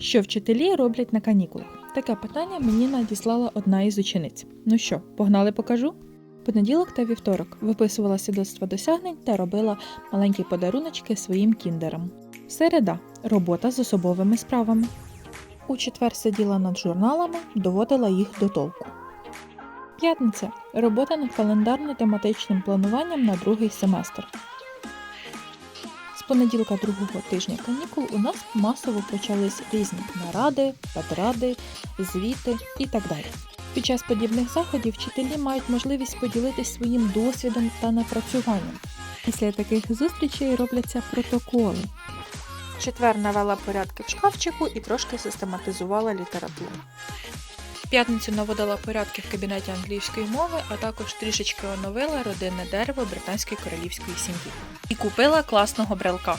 Що вчителі роблять на канікулах? Таке питання мені надіслала одна із учениць. Ну що, погнали покажу? Понеділок та вівторок виписувала свідоцтва досягнень та робила маленькі подаруночки своїм кіндерам. Середа робота з особовими справами. У четвер сиділа над журналами, доводила їх до толку. П'ятниця робота над календарно-тематичним плануванням на другий семестр. Понеділка другого тижня канікул у нас масово почались різні наради, педради, звіти і так далі. Під час подібних заходів вчителі мають можливість поділитися своїм досвідом та напрацюванням. Після таких зустрічей робляться протоколи. Четвер навела порядки в шкафчику і трошки систематизувала літературу. П'ятницю наводила порядки в кабінеті англійської мови, а також трішечки оновила родинне дерево британської королівської сім'ї. І купила класного брелка.